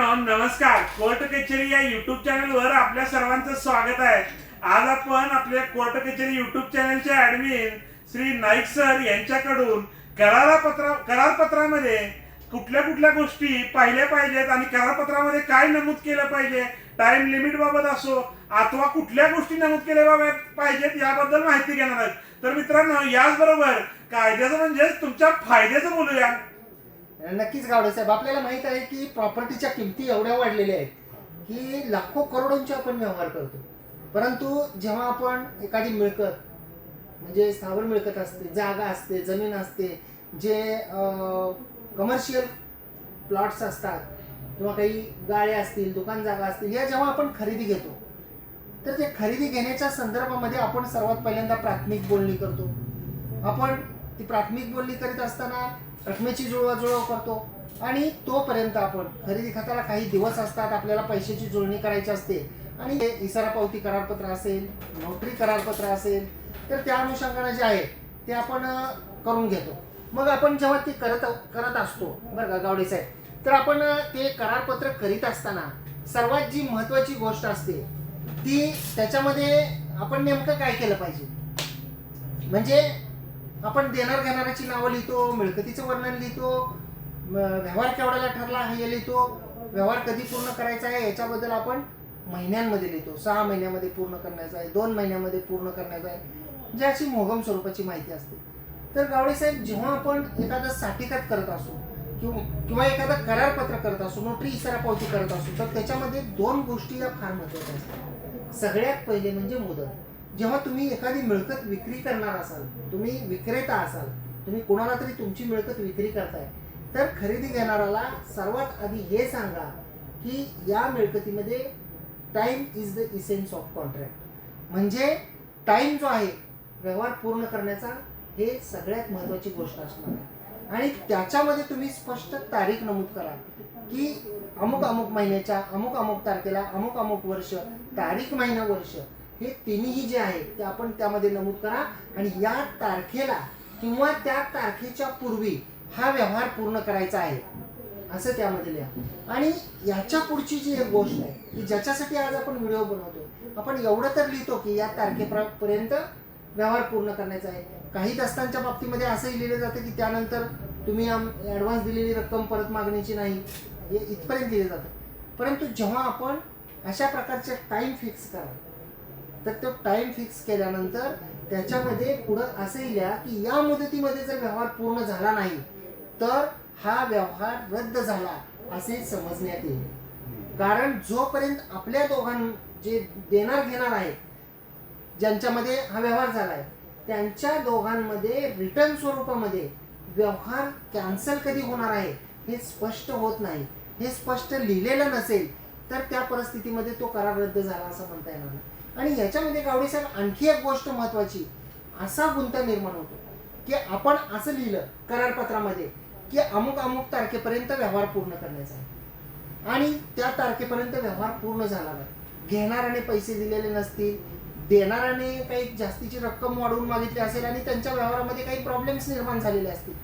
मित्रांनो नमस्कार. कोर्ट कचेरी या युट्यूब चॅनलवर आपल्या सर्वांचं स्वागत आहे. आज आपण आपल्या कोर्ट कचेरी युट्यूब चॅनलचे ऍडमिन श्री नाईक सर यांच्याकडून करारपत्र करारपत्रामध्ये कुठल्या कुठल्या गोष्टी पाहिल्या पाहिजेत आणि करारपत्रामध्ये काय नमूद केलं पाहिजे टाइम लिमिट बाबत असो अथवा कुठल्या गोष्टी नमूद केल्या पाहिजेत याबद्दल माहिती घेणार आहेत. तर मित्रांनो याचबरोबर कायद्याचं म्हणजे तुमच्या फायद्याचं बोलूया. नक्कीच गावडे साहेब आपल्याला माहीत आहे की प्रॉपर्टीच्या किमती एवढ्या वाढलेल्या आहेत की लाखो करोडोंचे आपण व्यवहार करतो. परंतु जेव्हा आपण एखादी मिळकत म्हणजे स्थावर मिळकत असते जागा असते जमीन असते जे कमर्शियल प्लॉट्स असतात किंवा काही गाड्या असतील दुकान जागा असतील या जेव्हा आपण खरेदी घेतो तर ते खरेदी घेण्याच्या संदर्भामध्ये आपण सर्वात पहिल्यांदा प्राथमिक बोलणी करतो. आपण ती प्राथमिक बोलणी करीत असताना रकमेची जुळवाजुळव करतो. आणि तोपर्यंत आपण खरेदी खात्याला काही दिवस असतात आपल्याला पैशाची जुळणी करायची असते. आणि हे इसारा पावती करारपत्र असेल नोटरी करारपत्र असेल तर त्या अनुषंगाने जे आहे ते आपण करून घेतो. मग आपण जेव्हा ते करत करत असतो बरं का गावडे साहेब? तर आपण ते करारपत्र करीत असताना सर्वात जी महत्वाची गोष्ट असते ती त्याच्यामध्ये आपण नेमकं काय केलं पाहिजे? म्हणजे आपण देणार घेणाऱ्याची नावं लिहितो मिळकतीचं वर्णन लिहितो व्यवहार केवढ्याला ठरला हे लिहितो. व्यवहार कधी पूर्ण करायचा आहे याच्याबद्दल आपण महिन्यांमध्ये लिहितो. सहा महिन्यामध्ये पूर्ण करण्याचा आहे दोन महिन्यामध्ये पूर्ण करण्याचा आहे जे अशी मोगम स्वरूपाची माहिती असते. तर गावडे साहेब जेव्हा आपण एखादं साठीकात करत असू किंवा किंवा एखादं करारपत्र करत असू नोटरी इशारा पावती करत असू तर त्याच्यामध्ये दोन गोष्टी या फार महत्त्वाच्या असतात. सगळ्यात पहिले म्हणजे मुदत. जेव्हा तुम्ही एखादी मिळकत विक्री करणार असाल तुम्ही विक्रेता असाल तुम्ही कोणाला तरी तुमची मिळकत विक्री करताय तर खरेदी घेणाऱ्याला सर्वात आधी हे सांगा की या मिळकतीमध्ये time is the essence of contract म्हणजे टाइम जो आहे व्यवहार पूर्ण करण्याचा हे सगळ्यात महत्त्वाची गोष्ट असणार आहे. आणि त्याच्यामध्ये तुम्ही स्पष्ट तारीख नमूद करा की अमुक अमुक महिन्याच्या अमुक अमुक तारखेला अमुक अमुक वर्ष तारीख महिना वर्ष. हे तिन्ही जे आहे ते आपण त्यामध्ये नमूद करा. आणि या तारखेला किंवा त्या तारखेच्या पूर्वी हा व्यवहार पूर्ण करायचा आहे. असं त्यामध्ये लिहा. आणि याच्या पुढची जी एक गोष्ट आहे की ज्याच्यासाठी आज आपण व्हिडिओ बनवतो आपण एवढं तर लिहितो की या तारखेपर्यंत व्यवहार पूर्ण करण्याचा आहे. काही दस्तांच्या बाबतीमध्ये असंही लिहिलं जातं की त्यानंतर तुम्ही ॲडव्हान्स दिलेली रक्कम परत मागण्याची नाही. हे इथपर्यंत लिहिलं जातं. परंतु जेव्हा आपण अशा प्रकारचे टाइम फिक्स करा तर तो टाइम फिक्स केल्यानंतर त्याच्यामध्ये पुढं असंही लिहा की या मुदतीमध्ये जर व्यवहार पूर्ण झाला नाही तर हा व्यवहार रद्द झाला असे समजण्यात येईल. कारण जोपर्यंत आपल्या दोघां जे देणार घेणार आहेत ज्यांच्यामध्ये हा व्यवहार झालाय त्यांच्या दोघांमध्ये रिटर्न स्वरूपामध्ये व्यवहार कॅन्सल कधी होणार आहे हे स्पष्ट होत नाही. हे स्पष्ट लिहिलेलं नसेल तर त्या परिस्थितीमध्ये तो करार रद्द झाला असं म्हणता येणार नाही. आणि याच्यामध्ये गावडे साहेब आणखी एक गोष्ट महत्वाची. असा गुंता निर्माण होतो की आपण असं लिहिलं करारपत्रामध्ये की अमुक अमुक तारखेपर्यंत व्यवहार पूर्ण करण्याचा आहे. आणि त्या तारखेपर्यंत व्यवहार पूर्ण झाला नाही. घेणाऱ्याने पैसे दिलेले नसतील देणाऱ्याने काही जास्तीची रक्कम वाढवून मागितली असेल आणि त्यांच्या व्यवहारामध्ये काही प्रॉब्लेम्स निर्माण झालेले असतील.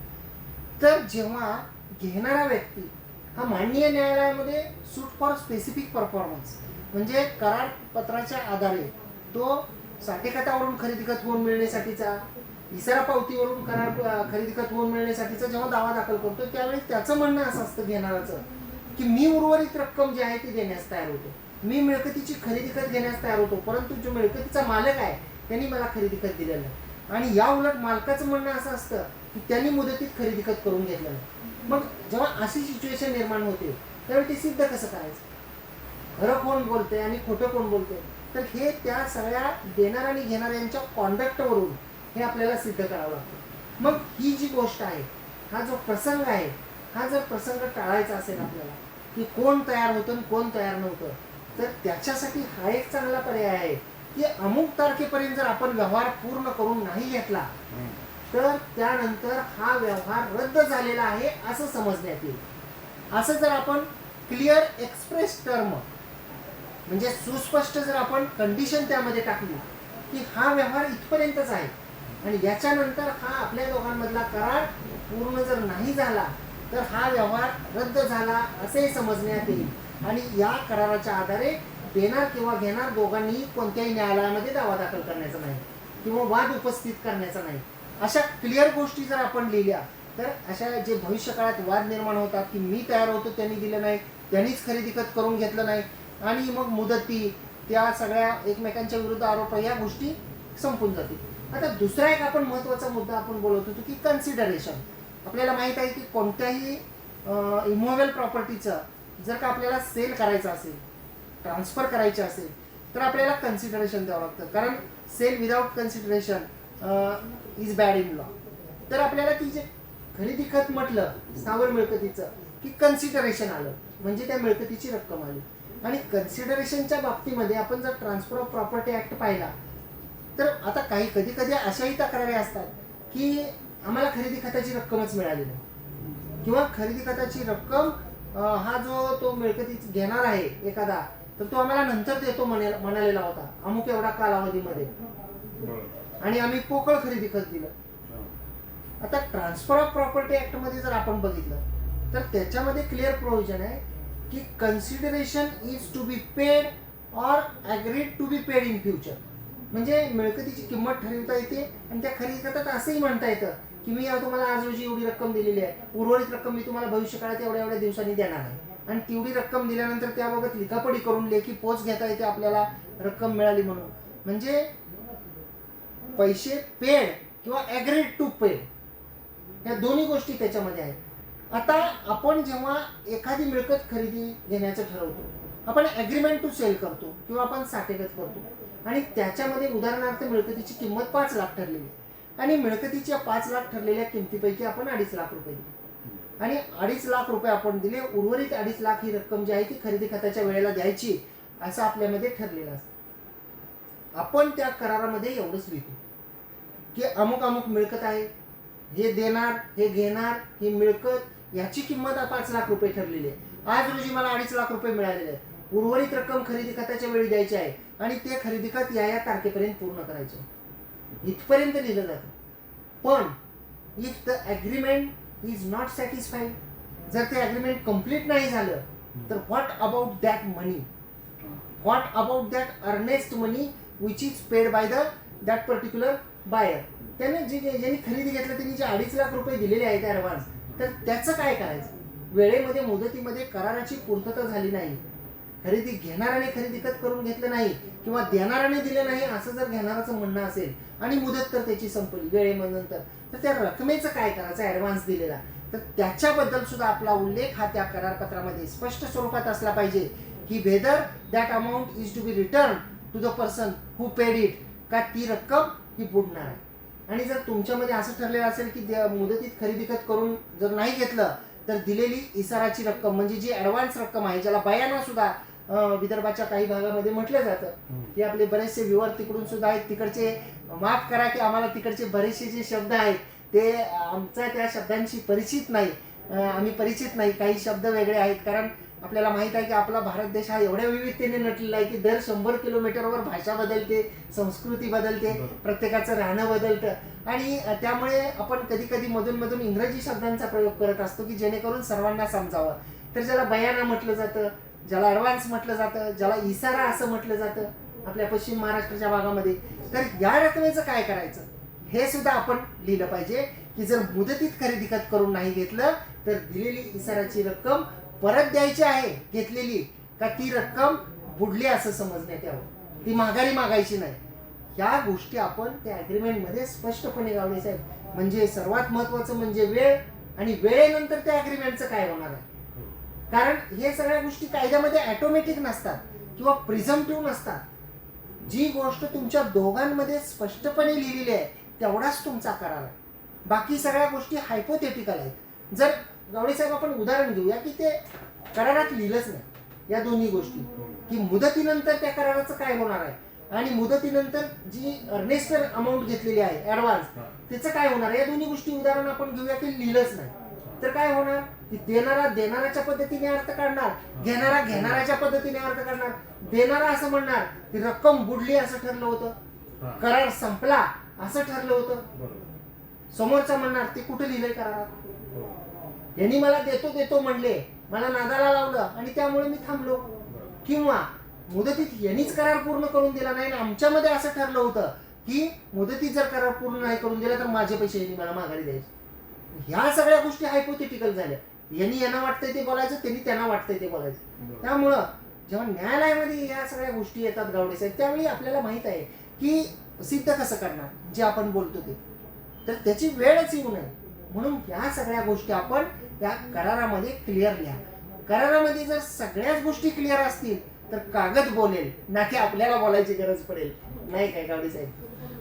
तर जेव्हा घेणारा व्यक्ती हा माननीय न्यायालयामध्ये सूट फॉर स्पेसिफिक परफॉर्मन्स म्हणजे करार पत्राच्या आधारे तो साठेखतावरून खरेदी खत होऊन मिळण्यासाठीचा इसारा पावतीवरून करार खरेदी खत होऊन मिळण्यासाठीचा जेव्हा दावा दाखल करतो त्यावेळी त्याचं म्हणणं असं असतं घेणाराचं की मी उर्वरित रक्कम जी आहे ती देण्यास तयार होतो. मी मिळकतीची खरेदी खत घेण्यास तयार होतो परंतु जो मिळकतीचा मालक आहे त्यांनी मला खरेदी खत दिलेलं आहे. आणि या उलट मालकाचं म्हणणं असं असतं की त्यांनी मुदतीत खरेदी खत करून घेतलं नाही मग जेव्हा अशी सिच्युएशन निर्माण होते त्यावेळी ते सिद्ध कसं करायचं? खरं कोण बोलते आणि खोटं कोण बोलते तर हे त्या सगळ्या देणार आणि घेणार यांच्या कॉन्डक्टवरून हे आपल्याला सिद्ध करावं लागतं. मग ही जी गोष्ट आहे हा जो प्रसंग आहे हा जर प्रसंग टाळायचा असेल आपल्याला की कोण तयार होतं कोण तयार नव्हतं तर त्याच्यासाठी हा एक चांगला पर्याय आहे की अमुक तारखेपर्यंत जर आपण व्यवहार पूर्ण करून नाही घेतला तर त्यानंतर हा व्यवहार रद्द झालेला आहे असं समजण्यात येईल. असं जर आपण क्लिअर एक्सप्रेस टर्म म्हणजे सुस्पष्ट जर आपण कंडिशन त्यामध्ये टाकली की हा व्यवहार इथपर्यंतच आहे. आणि याच्यानंतर हा आपल्या दोघांमधला करार पूर्ण जर नाही झाला तर हा व्यवहार रद्द झाला असे समजण्यात येईल. आणि या कराराच्या आधारे देणार किंवा घेणार दोघांनीही कोणत्याही न्यायालयामध्ये दावा दाखल करण्याचा नाही किंवा वाद उपस्थित करण्याचा नाही. अशा क्लिअर गोष्टी जर आपण लिहिल्या तर अशा जे भविष्य काळात वाद निर्माण होतात की मी तयार होतो त्यांनी दिलं नाही त्यांनीच खरेदी खत करून घेतलं नाही आणि मग मुदती त्या सगळ्या एकमेकांच्या विरुद्ध आरोप या गोष्टी संपून जातील. आता दुसरा एक आपण महत्त्वाचा मुद्दा आपण बोलत होतो की कन्सिडरेशन आपल्याला माहीत आहे की कोणत्याही इमोवेल प्रॉपर्टीचं जर का आपल्याला सेल करायचं असेल ट्रान्सफर करायचे असेल तर आपल्याला कन्सिडरेशन द्यावं लागतं. कारण sale without consideration is bad in law तर आपल्याला ती जे खरेदी खत म्हटलं स्थावर मिळकतीचं की कन्सिडरेशन आलं म्हणजे त्या मिळकतीची रक्कम आली. आणि कन्सिडरेशनच्या बाबतीमध्ये आपण जर ट्रान्सफर ऑफ प्रॉपर्टी ऍक्ट पाहिला तर आता काही कधी कधी अशाही तक्रारी असतात की आम्हाला खरेदी खताची रक्कमच मिळाली नाही. किंवा खरेदी खताची रक्कम हा जो तो मिळकती घेणार आहे एखादा तर तो आम्हाला नंतर देतो म्हणे म्हणालेला होता अमुक एवढा कालावधीमध्ये. आणि आम्ही पोकळ खरेदी खत दिलं. आता ट्रान्सफर ऑफ प्रॉपर्टी ऍक्टमध्ये जर आपण बघितलं तर त्याच्यामध्ये क्लिअर प्रोव्हिजन आहे की consideration is to be paid or agreed to be paid in future म्हणजे मिळकतीची किंमत ठरवता येते आणि त्या खरेदी करतात असंही म्हणता येतं की मी तुम्हाला आज रोजी एवढी रक्कम दिलेली आहे. उर्वरित रक्कम मी तुम्हाला भविष्यकाळात एवढ्या एवढ्या दिवसांनी देणार आहे. आणि तेवढी रक्कम दिल्यानंतर त्याबाबत लिखापडी करून लेखी पोच घेता येते आपल्याला रक्कम मिळाली म्हणून. म्हणजे पैसे पेड किंवा ॲग्रेड टू पेड या दोन्ही गोष्टी त्याच्यामध्ये आहेत. आता आपण जेव्हा एखादी मिळकत खरेदी घेण्याचं ठरवतो आपण ॲग्रीमेंट टू सेल करतो किंवा आपण साठेगत करतो आणि त्याच्यामध्ये उदाहरणार्थ मिळकतीची किंमत पाच लाख ठरलेली आणि मिळकतीच्या पाच लाख ठरलेल्या किमतीपैकी आपण अडीच लाख रुपये दिले. आणि अडीच लाख रुपये आपण दिले उर्वरित अडीच लाख ही रक्कम जी आहे ती खरेदी खताच्या वेळेला द्यायची असं आपल्यामध्ये ठरलेलं असतं. आपण त्या करारामध्ये एवढंच लिहितो की अमुक अमुक मिळकत आहे हे देणार हे घेणार ही मिळकत याची किंमत पाच लाख रुपये ठरलेली आहे. आज रोजी मला अडीच लाख रुपये मिळालेले आहेत. उर्वरित रक्कम खरेदी खताच्या वेळी द्यायची आहे आणि ते खरेदी खत या या तारखेपर्यंत पूर्ण करायचे इथपर्यंत लिहिलं जातं. पण if the agreement is not satisfied जर ते ॲग्रीमेंट कंप्लीट नाही झालं तर what about that money what about that earnest money which is paid by the that particular buyer त्याने जे जे- ज्यांनी खरेदी घेतलं त्यांनी जे अडीच लाख रुपये दिलेले आहेत ॲडव्हान्स तर त्याचं काय करायचं? वेळेमध्ये मुदतीमध्ये कराराची पूर्तता झाली नाही. खरेदी घेणाऱ्याने खरेदी खत करून घेतलं नाही किंवा देणाऱ्याने दिलं नाही असं जर घेणाराचं म्हणणं असेल आणि मुदत तर त्याची संपली वेळेनंतर तर त्या रकमेचं काय करायचं? ॲडव्हान्स दिलेला. तर त्याच्याबद्दल सुद्धा आपला उल्लेख हा त्या करारपत्रामध्ये स्पष्ट स्वरूपात असला पाहिजे की whether that amount is to be return to the person who paid it का ती रक्कम ही बुडणार आहे. आणि जर तुमच्यामध्ये असं ठरलेलं असेल की मुदतीत खरेदी खत करून जर नाही घेतलं तर दिलेली इसाराची रक्कम म्हणजे जी ॲडव्हान्स रक्कम आहे ज्याला बयाना सुद्धा विदर्भाच्या काही भागामध्ये म्हटलं जातं की आपले बरेचसे व्ह्युअर तिकडून सुद्धा आहेत. तिकडचे माफ करा की आम्हाला तिकडचे बरेचसे जे शब्द आहेत ते आमचा त्या शब्दांशी परिचित नाही. आम्ही परिचित नाही. काही शब्द वेगळे आहेत. कारण आपल्याला माहीत आहे की आपला भारत देश हा एवढ्या विविधतेने नटलेला आहे की दर शंभर किलोमीटरवर भाषा बदलते संस्कृती बदलते प्रत्येकाचं राहणं बदलतं. आणि त्यामुळे आपण कधी कधी मधून मधून इंग्रजी शब्दांचा प्रयोग करत असतो की जेणेकरून सर्वांना समजावं. तर ज्याला बयाना म्हटलं जातं ज्याला ॲडव्हान्स म्हटलं जातं ज्याला इसारा असं म्हटलं जातं आपल्या पश्चिम महाराष्ट्राच्या भागामध्ये तर या रकमेचं काय करायचं? हे सुद्धा आपण लिहिलं पाहिजे की जर मुदतीत खरेदी खत करून नाही घेतलं तर दिलेली इसाराची रक्कम परत द्यायची आहे घेतलेली का ती रक्कम बुडली असं समजण्यात यावं? ती माघारी मागायची नाही. ह्या गोष्टी आपण त्या ॲग्रीमेंटमध्ये स्पष्टपणे गावले साहेब. म्हणजे सर्वात महत्वाचं म्हणजे वेळ आणि वेळेनंतर त्या अग्रीमेंटचं काय होणार आहे? कारण हे सगळ्या गोष्टी कायद्यामध्ये ॲटोमॅटिक नसतात किंवा प्रिझमटिव्ह नसतात. जी गोष्ट तुमच्या दोघांमध्ये स्पष्टपणे लिहिलेली आहे तेवढाच तुमचा करार आहे बाकी सगळ्या गोष्टी हायपोथेटिकल आहेत. जर गावडे साहेब आपण उदाहरण घेऊया की ते करारात लिहिलंच नाही. या दोन्ही गोष्टी. की मुदतीनंतर त्या कराराचं काय होणार आहे? आणि मुदतीनंतर जी अर्नेस्टर अमाऊंट घेतलेली आहे ऍडव्हान्स त्याचं काय होणार आहे? या दोन्ही गोष्टी उदाहरण आपण घेऊया की लिहिलंच नाही. तर काय होणार? की देणारा देणाऱ्याच्या पद्धतीने अर्थ काढणार घेणारा घेणाऱ्याच्या पद्धतीने अर्थ काढणार. देणारा असं म्हणणार की रक्कम बुडली असं ठरलं होतं. करार संपला असं ठरलं होतं. समोरचा म्हणणार ते कुठे लिहिलंय करारात? यांनी मला देतो देतो म्हणले. मला नादाला लावलं आणि त्यामुळे मी थांबलो. किंवा मुदतीत यांनीच करार पूर्ण करून दिला नाही आणि आमच्यामध्ये असं ठरलं होतं की मुदतीत जर करार पूर्ण नाही करून दिला तर माझे पैसे यांनी मला माघारी द्यायचे. ह्या सगळ्या गोष्टी हायपोथेटिकल झाल्या. यांनी यांना वाटतंय ते बोलायचं त्यांनी त्यांना वाटतंय ते बोलायचं. त्यामुळं जेव्हा न्यायालयामध्ये या सगळ्या गोष्टी येतात गावडे साहेब त्यावेळी आपल्याला माहीत आहे की सिद्ध कसं करणार जे आपण बोलतो ते. तर त्याची वेळच येऊ नये. म्हणून या सगळ्या गोष्टी आपण या करारामध्ये क्लिअर लिहा. करारामध्ये जर सगळ्याच गोष्टी क्लिअर असतील तर कागद बोलेल ना की आपल्याला बोलायची गरज पडेल. नाही काय गावडे साहेब.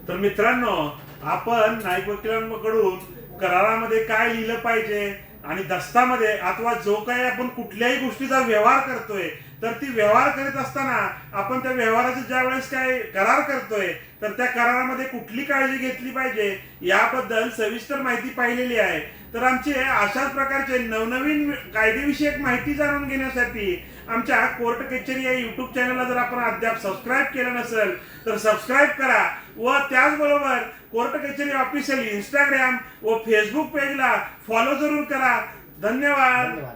तर मित्रांनो आपण नाईक वकिलांकडून करारामध्ये काय लिहिलं पाहिजे आणि दस्तामध्ये अथवा जो काही आपण कुठल्याही गोष्टीचा व्यवहार करतोय तर ती व्यवहार करत असताना आपण त्या व्यवहाराचे ज्या वेळेस काय करार करतोय तर त्या करारामध्ये कुठली काळजी घेतली पाहिजे याबद्दल सविस्तर माहिती पाहिलेली आहे. तर आमचे अशाच प्रकारचे नवनवीन कायदेविषयक माहिती जाणून घेण्यासाठी आमच्या कोर्ट कचेरी या युट्यूब चॅनलला जर आपण अद्याप सबस्क्राईब केलं नसेल तर सबस्क्राईब करा व त्याचबरोबर कोर्ट कचेरी ऑफिशियल इंस्टाग्राम व फेसबुक पेजला फॉलो जरूर करा. धन्यवाद. धन्यवाद.